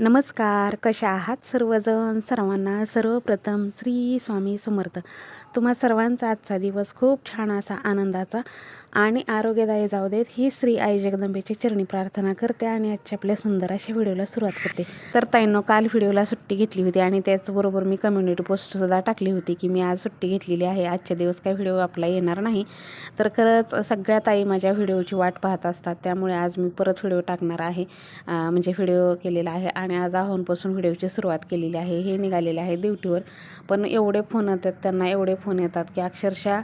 नमस्कार कशा आहात सर्वजण? सर्वांना सर्वप्रथम श्री स्वामी समर्थ. तुम्हा सर्वांचा आजचा दिवस खूप छान असा आनंदाचा आणि आरोग्यदायी जाऊ देत ही श्री आई जगदंबेची चरणी प्रार्थना करते आणि आजच्या आपल्या सुंदर अशा व्हिडिओला सुरुवात करते. तर ताईंनो काल व्हिडिओला सुट्टी घेतली होती आणि त्याचबरोबर मी कम्युनिटी पोस्टसुद्धा टाकली होती की मी आज सुट्टी घेतलेली आहे. आजच्या दिवस काय व्हिडिओ आपला येणार नाही. तर खरंच सगळ्या ताई माझ्या व्हिडिओची वाट पाहत असतात. त्यामुळे आज मी परत व्हिडिओ टाकणार आहे. म्हणजे व्हिडिओ केलेला आहे आणि आज आहोनपासून व्हिडिओची सुरुवात केलेली आहे. हे निघालेले आहे ड्युटीवर. पण एवढे फोन येतात त्यांना एवढे फोन येतात की अक्षरशः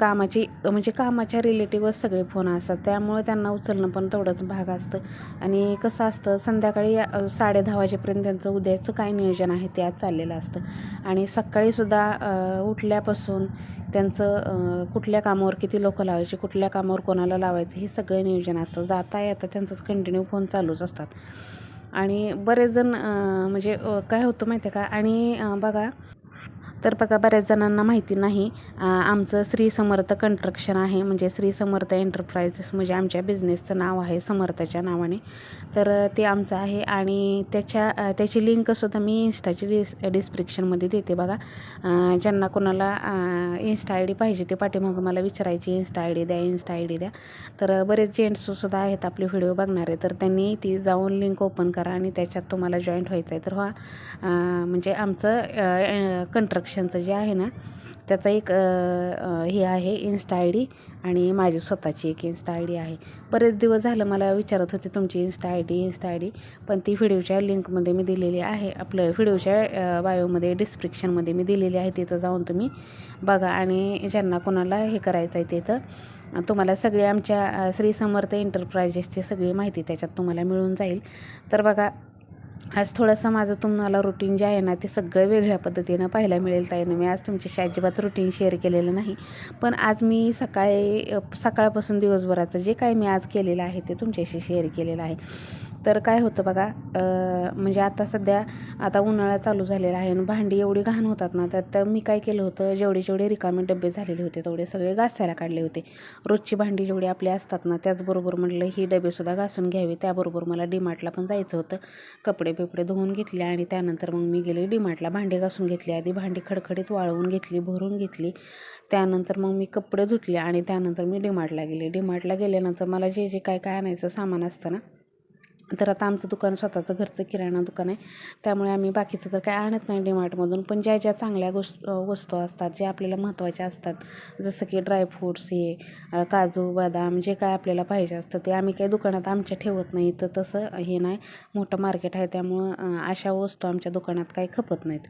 कामाची म्हणजे कामाच्या रिलेटिव्हच सगळे फोन असतात. त्यामुळे त्यांना उचलणं पण तेवढंच भाग असतं. आणि कसं असतं संध्याकाळी साडेदहा साडे दहा वाजेपर्यंत त्यांचं उद्याचं काय नियोजन आहे ते आज चाललेलं असतं. आणि सकाळीसुद्धा उठल्यापासून त्यांचं कुठल्या कामावर किती लोकं लावायची कुठल्या कामावर कोणाला लावायचं हे सगळं नियोजन असतं. जाता येता त्यांचंच कंटिन्यू फोन चालूच असतात. आणि बरेच जण म्हणजे काय होतं माहिती आहे का? आणि बघा तर बघा बऱ्याच जणांना माहिती नाही आमचं श्री समर्थ कन्स्ट्रक्शन आहे. म्हणजे श्री समर्थ एंटरप्राइजेस म्हणजे आमच्या बिझनेसचं नाव आहे समर्थच्या नावाने. तर ते आमचं आहे आणि त्याच्या त्याची लिंकसुद्धा मी इन्स्टाची डिस डिस्क्रिप्शनमध्ये देते बघा. ज्यांना कोणाला इन्स्टा आय डी पाहिजे ते पाठीमागं मला विचारायची इन्स्टा आय डी द्या इन्स्टा आय डी द्या. तर बरेच जेंट्ससुद्धा आहेत आपले व्हिडिओ बघणारे तर त्यांनी ती जाऊन लिंक ओपन करा आणि त्याच्यात तुम्हाला जॉईंट व्हायचं आहे. तर व्हा म्हणजे आमचं कन्स्ट्रक्शनचं जे आहे ना त्याचा एक हे आहे इन्स्टा आय डी आणि माझी स्वतःची एक इन्स्टा आय डी आहे. बरेच दिवस झालं मला विचारत होते तुमची insta I D insta I D पण ती व्हिडिओच्या लिंकमध्ये मी दिलेली आहे. आपलं व्हिडिओच्या बायोमध्ये डिस्क्रिप्शनमध्ये मी दिलेली आहे तिथं जाऊन तुम्ही बघा. आणि ज्यांना कोणाला हे करायचं आहे तिथं तुम्हाला सगळे आमच्या श्री समर्थ एंटरप्राइजेसची सगळी माहिती त्याच्यात तुम्हाला मिळून जाईल. तर बघा आज थोडंसं माझं तुम्हाला रुटीन जे आहे ना ते सगळं वेगळ्या पद्धतीनं पाहायला मिळेल ताईनं. मी आज तुमच्याशी अजिबात रुटीन शेअर केलेलं नाही. पण आज मी सकाळी सकाळपासून दिवसभराचं जे काय मी आज केलेलं आहे ते तुमच्याशी शेअर केलेलं आहे. तर काय होतं बघा म्हणजे आता सध्या आता उन्हाळा चालू झालेला आहे आणि भांडी एवढी घाण होतात ना तर मी काय केलं होतं जेवढे जेवढे रिकामे डबे झालेले होते तेवढे सगळे घासायला काढले होते. रोजची भांडी जेवढी आपली असतात ना त्याचबरोबर म्हटलं ही डबेसुद्धा घासून घ्यावी त्याबरोबर मला डीमार्टला पण जायचं होतं. कपडे बिपडे धुवून घेतले आणि त्यानंतर मग मी गेले डीमार्टला भांडी घासून घेतली आधी भांडी खडखडीत वाळवून घेतली भरून घेतली. त्यानंतर मग मी कपडे धुतले आणि त्यानंतर मी डीमार्टला गेले. डीमार्टला गेल्यानंतर मला जे जे काय काय आणायचं सामान असतं ना तर आता आमचं दुकान स्वतःचं घरचं किराणा दुकान आहे. त्यामुळे आम्ही बाकीचं तर काय आणत नाही डीमार्टमधून. पण ज्या ज्या चांगल्या गोष्ट वस्तू असतात ज्या आपल्याला महत्त्वाच्या असतात जसं की ड्रायफ्रूट्स हे काजू बदाम जे काय आपल्याला पाहिजे असतं ते आम्ही काही दुकानात आमच्या ठेवत नाही. तर तसं हे नाही मोठं मार्केट आहे. त्यामुळं अशा वस्तू आमच्या दुकानात काही खपत नाहीत.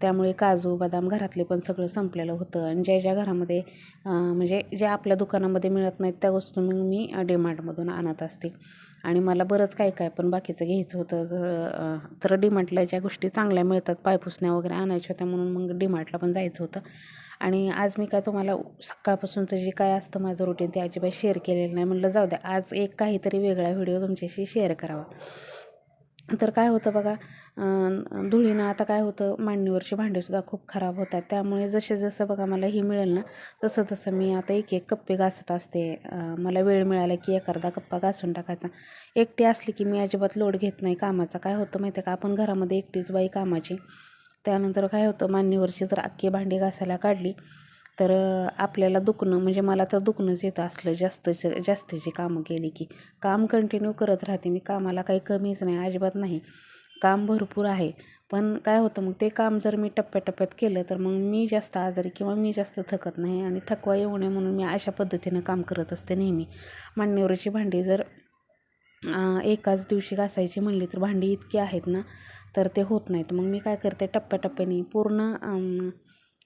त्यामुळे काजू बदाम घरातले पण सगळं संपलेलं होतं. आणि ज्या ज्या घरामध्ये म्हणजे ज्या आपल्या दुकानामध्ये मिळत नाहीत त्या वस्तू मग मी डीमार्टमधून आणत असते. आणि मला बरंच काय काय पण बाकीचं घ्यायचं होतं. ज तर डीमार्टला ज्या गोष्टी चांगल्या मिळतात पायपुसण्या वगैरे आणायच्या होत्या म्हणून मग डीमार्टला पण जायचं होतं. आणि आज मी काय तुम्हाला सकाळपासूनचं जे काय असतं माझं रुटीन ते अजिबात शेअर केलेलं नाही. म्हटलं जाऊ द्या आज एक काहीतरी वेगळा व्हिडिओ तुमच्याशी शेअर करावा. तर काय होतं बघा धुळीनं आता काय होतं मांडणीवरची भांडीसुद्धा खूप खराब होतात. त्यामुळे जसे जसं बघा मला ही मिळेल ना तसं तसं मी आता एक एक कप्पे घासत असते. मला वेळ मिळाला की एक अर्धा कप्पा घासून टाकायचा. एकटी असली की मी अजिबात लोड घेत नाही कामाचा. काय होतं माहिती आहे का आपण घरामध्ये एकटीच बाई कामाची. त्यानंतर काय होतं मांडणीवरची जर अख्खी भांडी घासायला काढली तर आपल्याला दुखणं म्हणजे मला तर दुखणंच येतं असलं जास्तचं जास्तीची कामं केली की. काम कंटिन्यू करत राहते मी कामाला काही कमीच नाही अजिबात नाही. काम भरपूर आहे. पण काय होतं मग ते काम जर मी टप्प्याटप्प्यात केलं तर मग मी जास्त आजारी किंवा मी जास्त थकत नाही आणि थकवा येऊ नये म्हणून मी अशा पद्धतीनं काम करत असते नेहमी. मान्यवरची भांडी जर एकाच दिवशी घासायची म्हणली तर भांडी इतकी आहेत ना तर ते होत नाहीत. मग मी काय करते टप्प्याटप्प्याने पूर्ण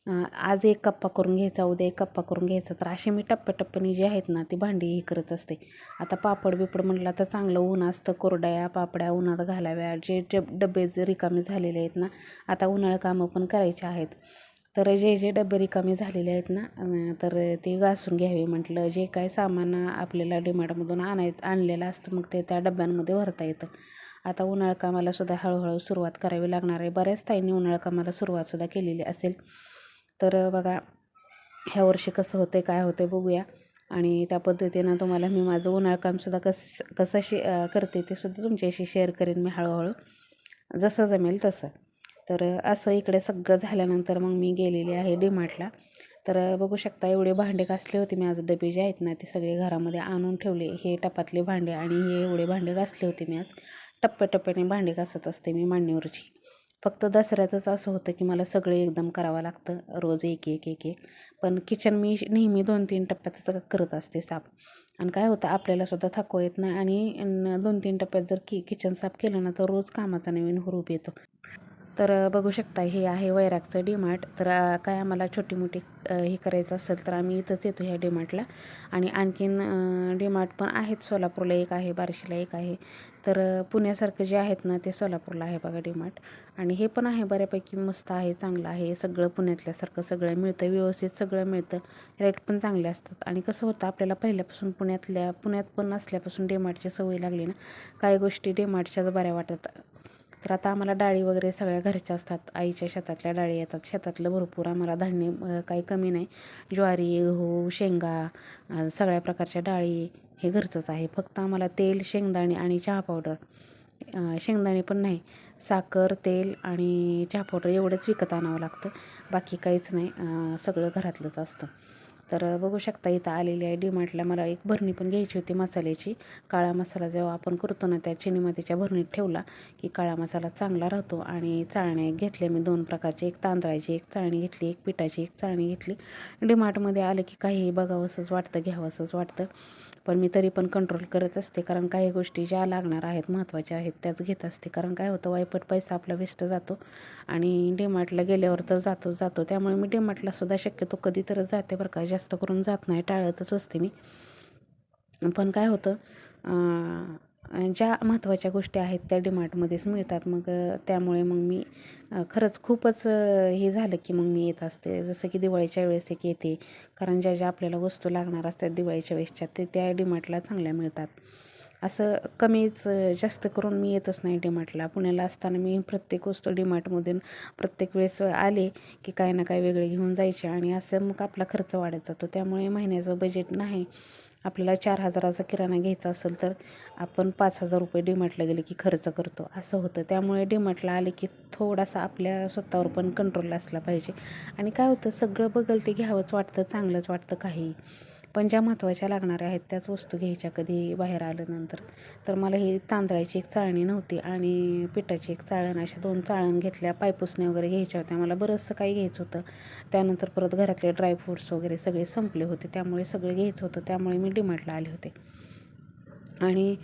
आज एक कप्पा करून घ्यायचा उद्या एक कप्पा करून घ्यायचा. तर असे मी टप्प्याटप्प्याने जे आहेत ना ती भांडी हे करत असते. आता पापड बिपड म्हटलं तर चांगलं ऊन असतं कोरड्या पापड्या उन्हात घालाव्या. जे जे डबे जे रिकामे झालेले आहेत ना आता उन्हाळं कामं पण करायचे आहेत. तर जे जे डबे रिकामे झालेले आहेत ना तर ते घासून घ्यावे म्हटलं. जे काय सामान आपल्याला डिमार्टमधून आणाय आणलेलं असतं मग ते त्या डब्यांमध्ये भरता येतं. आता उन्हाळ कामाला सुद्धा हळूहळू सुरुवात करावी लागणार आहे. बऱ्याच ताईंनी उन्हाळ कामाला सुरुवातसुद्धा केलेली असेल. तर बघा ह्या वर्षी कसं होतं काय होतं बघूया. आणि त्या पद्धतीनं तुम्हाला मी माझं उन्हाळ कामसुद्धा कस कसं शे करते ते सुद्धा तुमच्याशी शेअर करेन मी हळूहळू. जसं जमेल तसं. तर असं इकडे सगळं झाल्यानंतर मग मी गेलेली आहे डीमार्टला तर बघू शकता एवढे भांडे घासले होते मी आज. डबे जे आहेत ना ते सगळे घरामध्ये आणून ठेवले. हे टपातले भांडे आणि हे एवढे भांडे घासले होते मी आज. टप्प्याटप्प्याने भांडे घासत असते मी मांडणीवरची फक्त दसऱ्यातच असं होतं की मला सगळे एकदम करावं लागतं रोज एक एक एक एक. पण किचन मी नेहमी दोन तीन टप्प्यातच करत असते साफ आणि काय होतं आपल्याला सुद्धा थकवा येत नाही आणि दोन तीन टप्प्यात जर की किचन साफ केलं ना तर रोज कामाचा नवीन हुरूप येतो. तर बघू शकता हे आहे वैरागचं डीमार्ट. तर काय आम्हाला छोटी मोठी हे करायचं असेल तर आम्ही इथंच येतो ह्या डीमार्टला. आणि आणखीन डीमार्ट पण आहेत. सोलापूरला एक आहे बार्शीला एक आहे. तर पुण्यासारखं जे आहेत ना ते सोलापूरला आहे बघा डीमार्ट. आणि हे पण आहे बऱ्यापैकी मस्त आहे चांगलं आहे. सगळं पुण्यातल्यासारखं सगळं मिळतं व्यवस्थित सगळं मिळतं. रेट पण चांगले असतात. आणि कसं होतं आपल्याला पहिल्यापासून पुण्यातल्या पुण्यात पण असल्यापासून डीमार्टची सवय लागली ना काही गोष्टी डीमार्टच्याच बऱ्या वाटतात. तर आता आम्हाला डाळी वगैरे सगळ्या घरच्या असतात. आईच्या शेतातल्या डाळी येतात. शेतातलं भरपूर आम्हाला धान्य काही कमी नाही. ज्वारी गहू शेंगा सगळ्या प्रकारच्या डाळी हे घरचंच आहे. फक्त आम्हाला तेल शेंगदाणे आणि चहा पावडर शेंगदाणे पण नाही. साखर तेल आणि चहा पावडर एवढंच विकत आणावं लागतं. बाकी काहीच नाही. सगळं घरातलंच असतं. तर बघू शकता इथं आलेली आहे. डीमार्टला मला एक भरणी पण घ्यायची होती मसाल्याची. काळा मसाला जेव्हा आपण करतो ना त्या चिनीमातीच्या भरणीत ठेवला की काळा मसाला चांगला राहतो आणि चाळण्या घेतल्या मी दोन प्रकारचे. एक तांदळाची एक चाळणी घेतली एक पिठाची एक चाळणी घेतली. डीमार्टमध्ये आलं की काहीही बघावंसंच वाटतं घ्यावंसंच वाटतं. पण मी तरी पण कंट्रोल करत असते. कारण काही गोष्टी ज्या लागणार आहेत महत्त्वाच्या आहेत त्याच घेत असते. कारण काय होतं वायपट पैसा आपला वेस्ट जातो आणि डीमार्टला गेल्यावर तर जातो जातो. त्यामुळे मी डीमार्टला सुद्धा शक्यतो कधी तरच जाते बरं का. जास्त करून जात नाही टाळतच असते मी. पण काय होतं ज्या महत्त्वाच्या गोष्टी आहेत त्या डीमार्टमध्येच मिळतात. मग त्यामुळे मग मी खरंच खूपच हे झालं की मग मी येत असते. जसं की दिवाळीच्या वेळेस एक येते. कारण ज्या ज्या आपल्याला वस्तू लागणार असतात दिवाळीच्या वेळेसच्या ते त्या डीमार्टला चांगल्या मिळतात. असं कमीच जास्त करून मी येतच नाही डीमार्टला पुण्याला असताना मी प्रत्येक वस्तू डीमार्टमधून प्रत्येक वेळेस आले की काही ना काही वेगळे घेऊन जायचे आणि असं मग आपला खर्च वाढत जातो. त्यामुळे महिन्याचं बजेट नाही. आपल्याला चार हजाराचा किराणा घ्यायचा असेल तर आपण पाच हजार रुपये डीमार्टला गेले की खर्च करतो. असं होतं. त्यामुळे डीमार्टला आले की थोडासा आपल्या स्वतःवर पण कंट्रोल असला पाहिजे. आणि काय होतं? सगळं बघल ते घ्यावंच वाटतं चांगलंच वाटतं काही. पण ज्या महत्त्वाच्या लागणाऱ्या आहेत त्याच वस्तू घ्यायच्या कधी बाहेर आल्यानंतर. तर मला ही तांदळाची एक चाळणी नव्हती आणि पिठाची एक चाळण अशा दोन चाळण घेतल्या. पायपुसण्या वगैरे घ्यायच्या होत्या. मला बरंचसं काही घ्यायचं होतं. त्यानंतर परत घरातले ड्रायफ्रूट्स वगैरे सगळे संपले होते. त्यामुळे सगळे घ्यायचं होतं. त्यामुळे मी डिमार्टला आले होते. आणि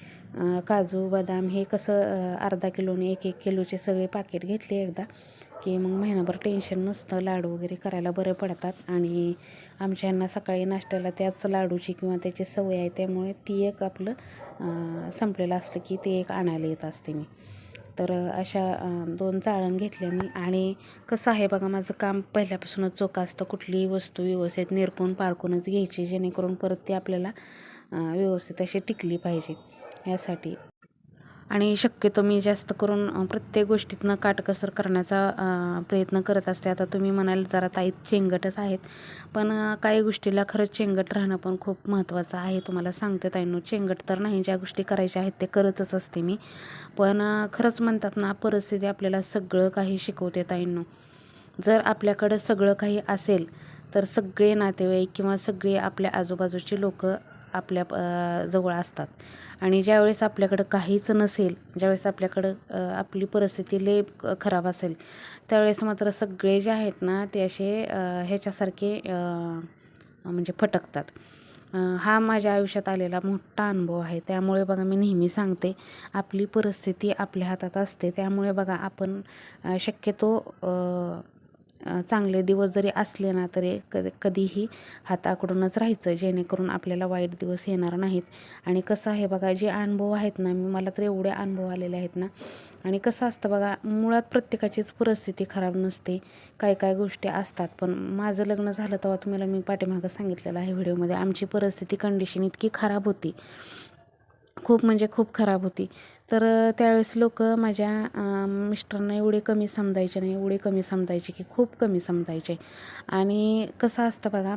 काजू बदाम हे कसं अर्धा किलोने एक एक किलोचे सगळे पाकिट घेतले एकदा. की मग महिनाभर टेन्शन नसतं. लाडू वगैरे करायला बरं पडतात. आणि आमच्या यांना सकाळी नाश्त्याला त्याच लाडूची किंवा त्याची सवय आहे त्यामुळे ती एक आपलं संपलेलं असलं की ते एक आणायला येत असते मी. तर अशा दोन चाळण घेतल्या मी आणि कसं आहे बघा माझं काम पहिल्यापासूनच चोख असतं. कुठलीही वस्तू व्यवस्थित निरपून पारकूनच घ्यायची जेणेकरून परत ती आपल्याला व्यवस्थित अशी टिकली पाहिजे. यासाठी आणि शक्यतो मी जास्त करून प्रत्येक गोष्टीतनं काटकसर करण्याचा प्रयत्न करत असते. आता तुम्ही म्हणाल जरा ताई चेंगटच आहेत. पण काही गोष्टीला खरंच चेंगट राहणं पण खूप महत्त्वाचं आहे. तुम्हाला सांगते ताईंनो चेंगट तर नाही. ज्या गोष्टी करायच्या आहेत ते करतच असते मी. पण खरंच म्हणतात ना परिस्थिती आपल्याला सगळं काही शिकवते ताईंनो. जर आपल्याकडं सगळं काही असेल तर सगळे नातेवाईक किंवा सगळे आपल्या आजूबाजूचे लोक आपल्या जवळ असतात. आणि ज्यावेळेस आपल्याकडं काहीच नसेल ज्यावेळेस आपल्याकडं आपली परिस्थिती लय खराब असेल त्यावेळेस मात्र सगळे जे आहेत ना ते असे ह्याच्यासारखे म्हणजे फटकतात. हा माझ्या आयुष्यात आलेला मोठा अनुभव आहे. त्यामुळे बघा मी नेहमी सांगते आपली परिस्थिती आपल्या हातात असते. त्यामुळे बघा आपण शक्यतो चांगले दिवस जरी असले ना तरी कधी कधीही हाताकडूनच राहायचं जेणेकरून आपल्याला वाईट दिवस येणार नाहीत. आणि कसं आहे बघा जे अनुभव आहेत ना मी मला तर एवढे अनुभव आलेले आहेत ना. आणि कसं असतं बघा मुळात प्रत्येकाचीच परिस्थिती खराब नसते. काय काय गोष्टी असतात. पण माझं लग्न झालं तेव्हा तुम्हाला मी पाठीमागं सांगितलेलं आहे व्हिडिओमध्ये. आमची परिस्थिती कंडिशन इतकी खराब होती. खूप म्हणजे खूप खराब होती. तर त्यावेळेस लोक माझ्या मिस्टरांना एवढे कमी समजायचे नाही एवढे कमी समजायचे की खूप कमी समजायचे. आणि कसं असतं बघा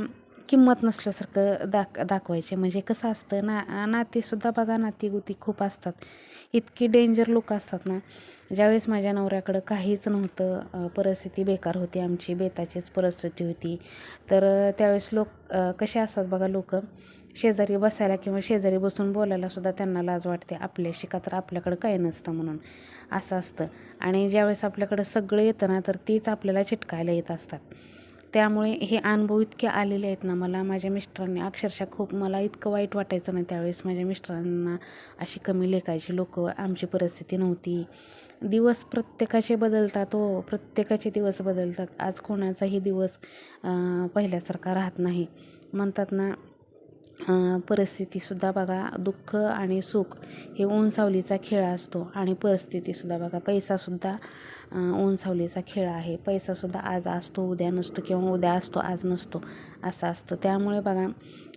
किंमत नसल्यासारखं दाख दाखवायचे. म्हणजे कसं असतं ना नातेसुद्धा बघा नातीगुती खूप असतात. इतकी डेंजर लोक असतात ना. ज्यावेळेस माझ्या नवऱ्याकडं काहीच नव्हतं परिस्थिती बेकार होती आमची बेताचीच परिस्थिती होती. तर त्यावेळेस लोक कसे असतात बघा लोक शेजारी बसायला किंवा शेजारी बसून बोलायला सुद्धा त्यांना लाज वाटते. आपल्याशी का तर आपल्याकडं काही नसतं म्हणून. असं असतं. आणि ज्यावेळेस आपल्याकडं सगळं येतं ना तर तीच आपल्याला चिटकायला येत असतात. त्यामुळे हे अनुभव इतके आलेले आहेत ना मला माझ्या मिस्टरांनी अक्षरशः खूप मला इतकं वाईट वाटायचं ना त्यावेळेस. माझ्या मिस्टरांना अशी कमी लेखायची लोक आमची परिस्थिती नव्हती. दिवस प्रत्येकाचे बदलतात हो. प्रत्येकाचे दिवस बदलतात. आज कोणाचाही दिवस पहिल्यासारखा राहत नाही. म्हणतात ना परिस्थितीसुद्धा बघा दुःख आणि सुख हे ऊन सावलीचा खेळ असतो. आणि परिस्थितीसुद्धा बघा पैसासुद्धा अं, ऊन सावलीचा खेळ आहे. पैसासुद्धा आज असतो उद्या नसतो किंवा उद्या असतो आज नसतो असं असतं. त्यामुळे बघा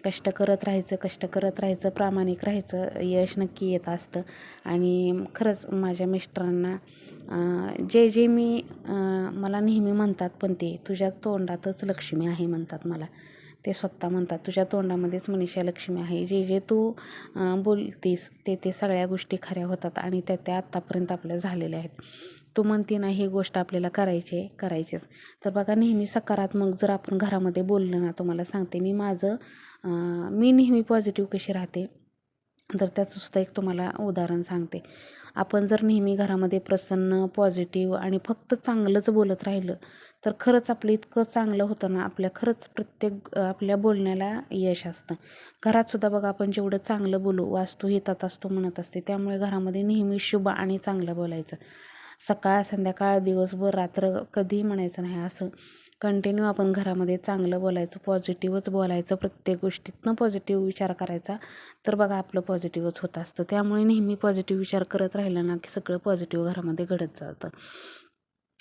कष्ट करत राहायचं कष्ट करत राहायचं प्रामाणिक राहायचं यश नक्की येत असतं. आणि खरंच माझ्या मिस्टरांना जे जे मी मला नेहमी म्हणतात पण ते तुझ्या तोंडातच लक्ष्मी आहे म्हणतात मला. ते स्वतः म्हणतात. तुझ्या तोंडामध्येच मनीषा लक्ष्मी आहे. जे जे तू बोलतीस ते ते सगळ्या गोष्टी खऱ्या होतात आणि त्या त्या आत्तापर्यंत आपल्या झालेल्या आहेत. तू म्हणते ना ही गोष्ट आपल्याला करायची आहे करायचीच. तर बघा नेहमी सकारात्मक जर आपण घरामध्ये बोललं ना तुम्हाला सांगते. मी माझं मी नेहमी पॉझिटिव्ह कशी राहते? तर त्याचंसुद्धा एक तुम्हाला उदाहरण सांगते. आपण जर नेहमी घरामध्ये प्रसन्न पॉझिटिव्ह आणि फक्त चांगलंच बोलत राहिलं तर खरंच आपलं इतकं चांगलं होतं ना आपल्या खरंच प्रत्येक आपल्या बोलण्याला यश असतं. घरातसुद्धा बघा आपण जेवढं चांगलं बोलू वास्तू हितात असतो म्हणत असते त्यामुळे घरामध्ये नेहमी शुभ आणि चांगलं बोलायचं. सकाळ संध्याकाळ दिवसभर रात्र कधीही म्हणायचं नाही असं कंटिन्यू आपण घरामध्ये चांगलं बोलायचं पॉझिटिव्हच बोलायचं प्रत्येक गोष्टीतनं पॉझिटिव्ह विचार करायचा तर बघा आपलं पॉझिटिव्हच होत असतं. त्यामुळे नेहमी पॉझिटिव्ह विचार करत राहिलं ना की सगळं पॉझिटिव्ह घरामध्ये घडत जातं.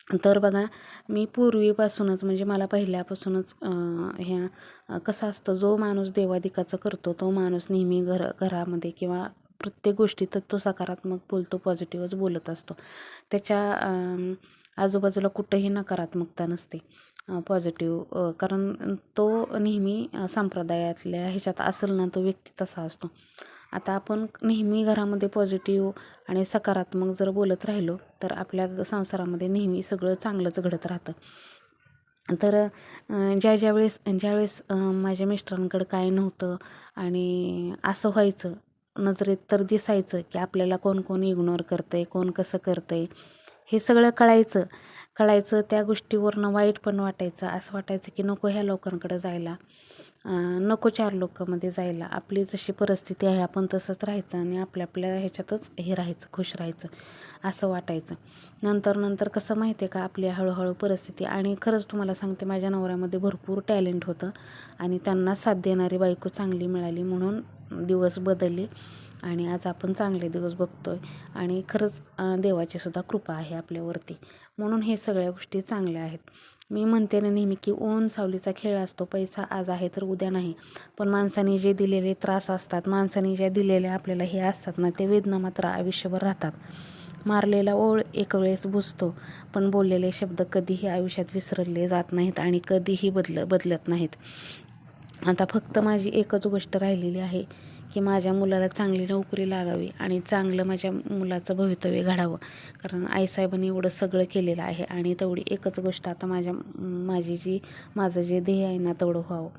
तर बघा मी पूर्वीपासूनच म्हणजे मला पहिल्यापासूनच ह्या कसा कसं असतं जो माणूस देवादिकाचं करतो तो माणूस नेहमी घर घरामध्ये किंवा प्रत्येक गोष्टीत तो सकारात्मक बोलतो पॉझिटिव्हच बोलत असतो. त्याच्या आजूबाजूला कुठंही नकारात्मकता नसते पॉझिटिव्ह कारण तो नेहमी संप्रदायातल्या ह्याच्यात असेल ना तो व्यक्ती तसा असतो. आता आपण नेहमी घरामध्ये पॉझिटिव्ह आणि सकारात्मक जर बोलत राहिलो तर आपल्या संसारामध्ये नेहमी सगळं चांगलंच घडत राहतं. तर ज्या ज्या वेळेस ज्यावेळेस माझ्या मिस्टरांकडं काय नव्हतं आणि असं व्हायचं नजरेत तर दिसायचं की आपल्याला कोण कोण इग्नोर करतं आहे कोण कसं करतं आहे हे सगळं कळायचं. कळायचं त्या गोष्टीवरनं वाईट पण वाटायचं असं वाटायचं की नको ह्या लोकांकडं जायला. नको चार लोकांमध्ये जायला. आपली जशी परिस्थिती आहे आपण तसंच राहायचं आणि आपल्या आपल्या ह्याच्यातच हे राहायचं खुश राहायचं असं वाटायचं. नंतर नंतर कसं माहिती आहे का आपली हळूहळू परिस्थिती आणि खरंच तुम्हाला सांगते माझ्या नवऱ्यामध्ये भरपूर टॅलेंट होतं आणि त्यांना साथ देणारी बायको चांगली मिळाली म्हणून दिवस बदलले आणि आज आपण चांगले दिवस बघतोय आणि खरंच देवाचीसुद्धा देवाची सुद्धा कृपा आहे आपल्यावरती. म्हणून हे सगळ्या गोष्टी चांगल्या आहेत. मी म्हणते ना नेहमी की ऊन सावलीचा खेळ असतो पैसा आज आहे तर उद्या नाही. पण माणसाने जे दिलेले त्रास असतात माणसाने ज्या दिलेल्या आपल्याला हे असतात ना ते वेदना मात्र आयुष्यभर राहतात. मारलेला ओळ एक वेळेस बुजतो पण बोललेले शब्द कधीही आयुष्यात विसरले जात नाहीत आणि कधीही बदल बदलत नाहीत. आता फक्त माझी एकच गोष्ट राहिलेली आहे की माझ्या मुलाला चांगली नोकरी लागावी आणि चांगलं माझ्या मुलाचं भवितव्य घडावं. कारण आईसाहेबांनी एवढं सगळं केलेलं आहे आणि तेवढी एकच गोष्ट आता माझ्या माझी जी माझं जे ध्येय आहे ना तेवढं व्हावं.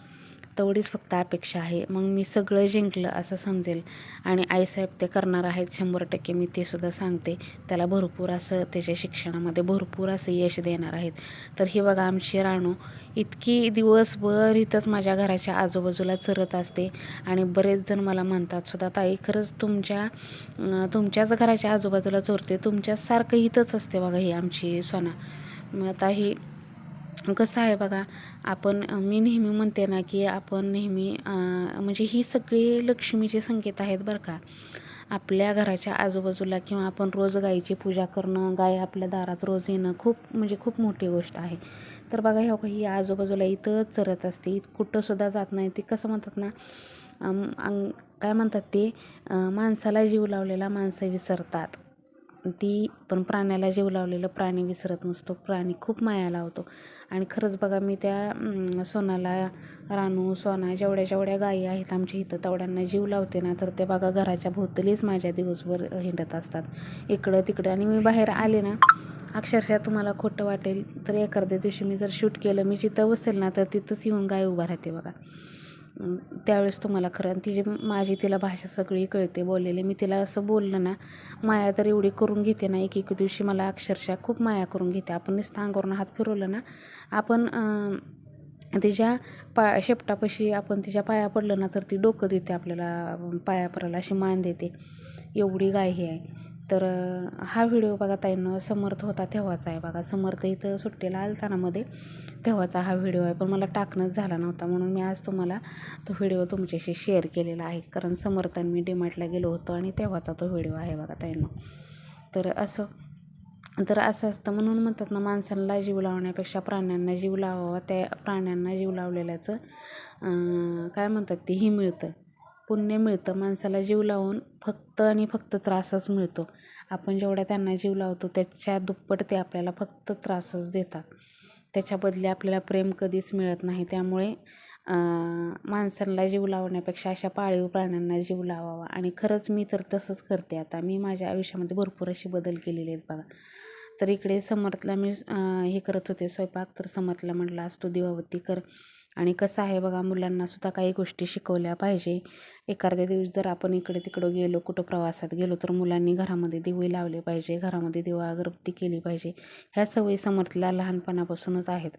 तेवढीच फक्त अपेक्षा आहे. मग मी सगळं जिंकलं असं समजेल. आणि आईसाहेब ते करणार आहेत शंभर टक्के मी ते सुद्धा सांगते. त्याला भरपूर असं त्याच्या शिक्षणामध्ये भरपूर असं यश देणार आहेत. तर ही बघा आमची राणू इतकी दिवसभर इथंच माझ्या घराच्या आजूबाजूला चरत असते. आणि बरेच जण मला म्हणतात सुद्धा ताई खरंच तुमच्या तुमच्याच घराच्या आजूबाजूला चोरते. तुमच्यासारखं इथंच असते बघा ही आमची सोना. मग आता ही कसं आहे बघा आपण मी नेहमी म्हणते ना की आपण नेहमी म्हणजे ही सगळी लक्ष्मीचे संकेत आहेत बरं का. आपल्या घराच्या आजूबाजूला किंवा आपण रोज गाईची पूजा करणं गाय आपल्या दारात रोज येणं खूप म्हणजे खूप मोठी गोष्ट आहे. तर बघा ह्या ही आजूबाजूला इथंच चरत असते कुठंसुद्धा जात नाही. ती कसं म्हणतात ना काय म्हणतात ते माणसाला जीव लावलेला माणसं विसरतात. ती पण प्राण्याला जीव लावलेलं प्राणी विसरत नसतो. प्राणी खूप माया लावतो. आणि खरंच बघा मी त्या सोनाला रानू सोना जेवढ्या जेवढ्या गायी आहेत आमच्या इथं तेवढ्यांना जीव लावते ना तर ते बघा घराच्या भोवतलीच माझ्या दिवसभर हिंडत असतात. इकडं तिकडं. आणि मी बाहेर आले ना अक्षरशः तुम्हाला खोटं वाटेल तर एखाद्या दिवशी मी जर शूट केलं मी जिथं बसेल ना तर तिथंच येऊन गाय उभा राहते बघा. त्यावेळेस तुम्हाला खरं आणि तिची माझी तिला भाषा सगळी कळते बोललेली मी तिला असं बोललं ना माया तर एवढी करून घेते ना एक एक दिवशी मला अक्षरशः खूप माया करून घेते. आपण नुसतं अंगावरून हात फिरवलं ना आपण तिच्या पा शेपटापाशी आपण तिच्या पाया पडलं ना तर ती डोकं देते आपल्याला पायापराला अशी मान देते. एवढी गाय ही आहे. तर हा व्हिडिओ बघा ताईंना समर्थ होता तेव्हाचा आहे बघा. समर्थ इथं सुट्टीला आलतानामध्ये तेव्हाचा हा व्हिडिओ आहे. पण मला टाकणंच झाला नव्हता. म्हणून मी आज तुम्हाला तो व्हिडिओ तुमच्याशी शेअर केलेला आहे. कारण समर्थन मी डिमार्टला गेलो होतो आणि तेव्हाचा तो व्हिडिओ आहे बघा ताईंना. तर असं तर असं असतं. म्हणून म्हणतात ना माणसांना जीव लावण्यापेक्षा प्राण्यांना जीव लावावा. त्या प्राण्यांना जीव लावलेल्याचं काय म्हणतात ते ही मिळतं. पुण्य मिळतं. माणसाला जीव लावून फक्त आणि फक्त त्रासच मिळतो. आपण जेवढा त्यांना जीव लावतो त्याच्या दुप्पट ते आपल्याला फक्त त्रासच देतात. त्याच्याबदले आपल्याला प्रेम कधीच मिळत नाही. त्यामुळे माणसांना जीव लावण्यापेक्षा अशा पाळीव प्राण्यांना जीव लावावा. आणि खरंच मी तर तसंच करते. आता मी माझ्या आयुष्यामध्ये भरपूर असे बदल केलेले आहेत बघा. तर इकडे समर्थला मी हे करत होते. स्वयंपाक तर समर्थला म्हटलं आज तू कर. आणि कसं आहे बघा मुलांनासुद्धा काही गोष्टी शिकवल्या पाहिजे. एखाद्या दिवस जर आपण इकडे तिकडं गेलो कुठं प्रवासात गेलो तर मुलांनी घरामध्ये दिवे लावले पाहिजे घरामध्ये दिवा अगरबत्ती केली पाहिजे. ह्या सवयी समर्थला लहानपणापासूनच आहेत.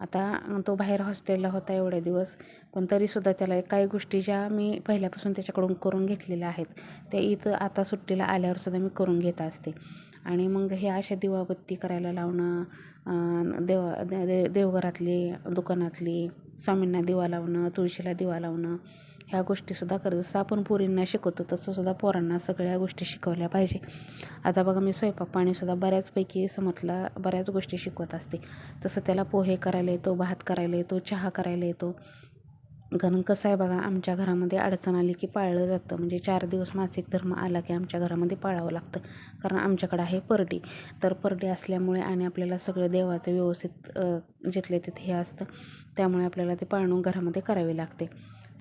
आता तो बाहेर हॉस्टेलला होता एवढे दिवस पण तरीसुद्धा त्याला काही गोष्टी ज्या मी पहिल्यापासून त्याच्याकडून करून घेतलेल्या आहेत त्या इथं आता सुट्टीला आल्यावरसुद्धा मी करून घेत असते. आणि मग हे अशा दिवाबत्ती करायला लावणं देव दे- दे- देवघरातली दुकानातली स्वामींना दिवा लावणं तुळशीला दिवा लावणं ह्या गोष्टीसुद्धा करत जसं आपण पोरींना शिकवतो तसंसुद्धा पोरांना सगळ्या गोष्टी शिकवल्या पाहिजे. आता बघा मी स्वयंपाक पाणीसुद्धा बऱ्याचपैकी समतला बऱ्याच गोष्टी शिकवत असते. तसं त्याला पोहे करायला येतो भात करायला येतो चहा करायला येतो. कारण कसं आहे बघा आमच्या घरामध्ये अडचण आली की पाळलं जातं. म्हणजे चार दिवस मासिक धर्म आला की आमच्या घरामध्ये पाळावं लागतं. कारण आमच्याकडं आहे परडी. तर परडी असल्यामुळे आणि आपल्याला सगळं देवाचं व्यवस्थित जिथले तिथे हे असतं त्यामुळे आपल्याला ते पाळणूक घरामध्ये करावी लागते.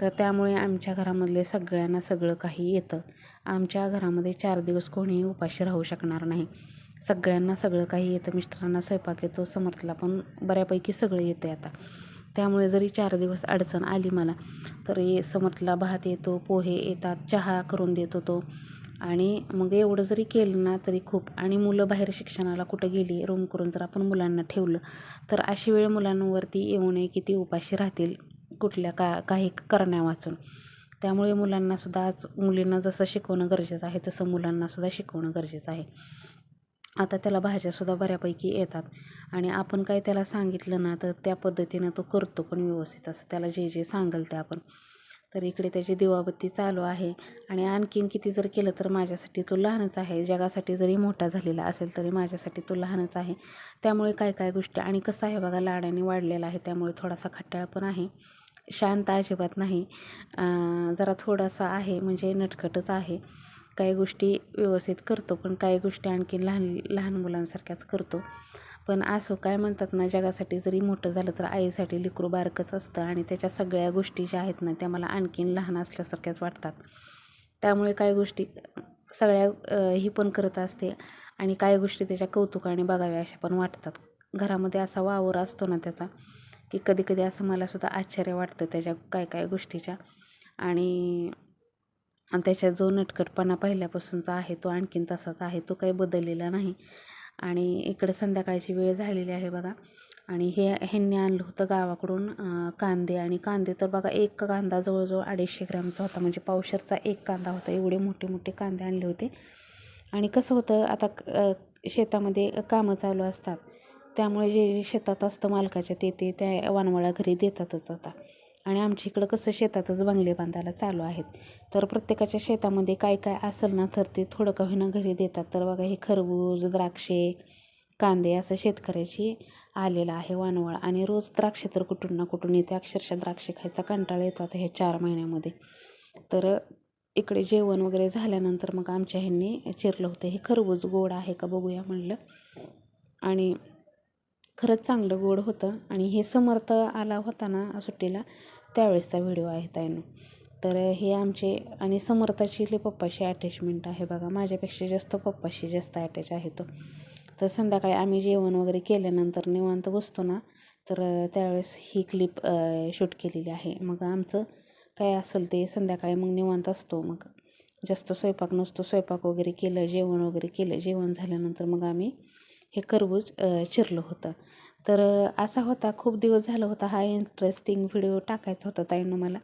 तर त्यामुळे आमच्या घरामधले सगळ्यांना सगळं काही येतं. आमच्या घरामध्ये चार दिवस कोणीही उपाशी राहू शकणार नाही. सगळ्यांना सगळं काही येतं. मिस्टरांना स्वयंपाक येतो. समर्थला पण बऱ्यापैकी सगळं येतं आता. त्यामुळे जरी चार दिवस अडचण आली मला तरी समर्थला भात येतो पोहे येतात चहा करून देतो तो. आणि मग एवढं जरी केलं ना तरी खूप. आणि मुलं बाहेर शिक्षणाला कुठं गेली रूम करून जर आपण मुलांना ठेवलं तर अशी वेळ मुलांवरती येऊ नये की ती उपाशी राहतील कुठल्या का काही करण्या वाचून. त्यामुळे मुलांनासुद्धा आज मुलींना जसं शिकवणं गरजेचं आहे तसं मुलांनासुद्धा शिकवणं गरजेचं आहे. आता त्याला भाज्यासुद्धा बऱ्यापैकी येतात. आणि आपण काय त्याला सांगितलं ना तर त्या पद्धतीनं तो करतो पण व्यवस्थित. असं त्याला जे जे सांगेल ते आपण. तर इकडे त्याची दिवाबत्ती चालू आहे. आणि आणखीन किती जर केलं तर माझ्यासाठी तो लहानच आहे. जगासाठी जरी मोठा झालेला असेल तरी माझ्यासाठी तो लहानच आहे. त्यामुळे काय काय गोष्टी आणि कसं आहे बघा लाडाने वाढलेला आहे. त्यामुळे थोडासा खट्टाळ पण आहे. शांत अजिबात नाही. जरा थोडासा आहे म्हणजे नटखटच आहे. काही गोष्टी व्यवस्थित करतो पण काही गोष्टी आणखी लहान लहान मुलांसारख्याच करतो. पण असो काय म्हणतात ना जगासाठी जरी मोठं झालं तर आईसाठी लिकरू बारकंच असतं आणि त्याच्या सगळ्या गोष्टी ज्या आहेत ना त्या मला आणखीन लहान असल्यासारख्याच वाटतात. त्यामुळे काही गोष्टी सगळ्या ही पण करत असते आणि काही गोष्टी त्याच्या कौतुकाने बघाव्या अशा पण वाटतात. घरामध्ये असा वावर असतो ना त्याचा की कधी कधी असं मलासुद्धा आश्चर्य वाटतं त्याच्या काय काय गोष्टीच्या. आणि आणि त्याच्यात जो नटकटपणा पहिल्यापासूनचा आहे तो आणखीन तसाच आहे तो काही बदललेला नाही. आणि इकडे संध्याकाळची वेळ झालेली आहे बघा. आणि हे ह्यांनी आणलं होतं गावाकडून कांदे. आणि कांदे तर बघा एक कांदा जवळजवळ अडीचशे ग्रॅमचा होता. म्हणजे पावशरचा एक कांदा होता. एवढे मोठे मोठे कांदे आणले होते. आणि कसं होतं आता शेतामध्ये कामं चालू असतात. त्यामुळे जे जे शेतात असतं मालकाच्या ते ते त्या वानवळ्या घरी देतातच आता. आणि आमच्या इकडं कसं शेतातच बंगले बांधायला चालू आहेत. तर प्रत्येकाच्या शेतामध्ये काय काय असेल ना तर ते थोडं का होईना घरी देतात. तर बघा हे खरबूज द्राक्षे कांदे असं शेतकऱ्याची आलेलं आहे वानवळ. आणि रोज द्राक्षे तर कुठून ना कुठून येते. अक्षरशः द्राक्षे खायचा कंटाळा येतो आता ह्या चार महिन्यामध्ये. तर इकडे जेवण वगैरे झाल्यानंतर मग आमच्या ह्यांनी चिरलं होतं. हे खरबूज गोड आहे का बघूया म्हणलं. आणि खरंच चांगलं गोड होतं. आणि हे समर्थ आला होता ना सुट्टीला त्यावेळेसचा व्हिडिओ आहे ताईनं. तर हे आमचे आणि समर्थाची लई पप्पाशी अटॅचमेंट आहे बघा. माझ्यापेक्षा जास्त पप्पाशी जास्त अटॅच आहे तो. तर संध्याकाळी आम्ही जेवण वगैरे केल्यानंतर निवांत बसतो ना तर त्यावेळेस ही क्लिप शूट केलेली आहे. मग आमचं काय असेल ते संध्याकाळी मग निवांत असतो. मग जास्त स्वयंपाक नसतो. स्वयंपाक वगैरे केलं जेवण वगैरे केलं जेवण झाल्यानंतर मग आम्ही हे खरबूज चिरलं होतं. तर असा होता. खूप दिवस झाला होता हा इंटरेस्टिंग व्हिडिओ टाकायचा होता ताईनं मला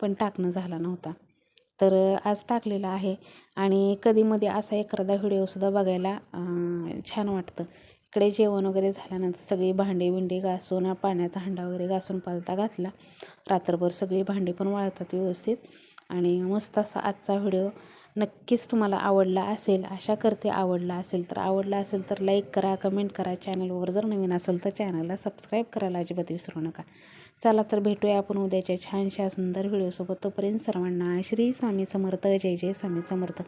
पण टाकणं झाला नव्हता. तर आज टाकलेला आहे आणि कधीमध्ये असा एखादा व्हिडिओसुद्धा बघायला छान वाटतं. इकडे जेवण वगैरे झाल्यानंतर सगळी भांडी बिंडी घासून पाण्याचा हंडा वगैरे घासून पालता घातला. रात्रभर सगळी भांडी पण वाळतात व्यवस्थित. आणि मस्त असा आजचा व्हिडिओ नक्कीच तुम्हाला आवडला असेल आशा करते आवडला असेल. तर आवडला असेल तर लाईक करा कमेंट करा चॅनलवर जर नवीन असेल तर चॅनलला सबस्क्राईब करायला अजिबात विसरू नका. चला तर भेटूया आपण उद्याच्या छानशा सुंदर व्हिडिओसोबत तोपर्यंत सर्वांना श्री स्वामी समर्थ. जय जय स्वामी समर्थ.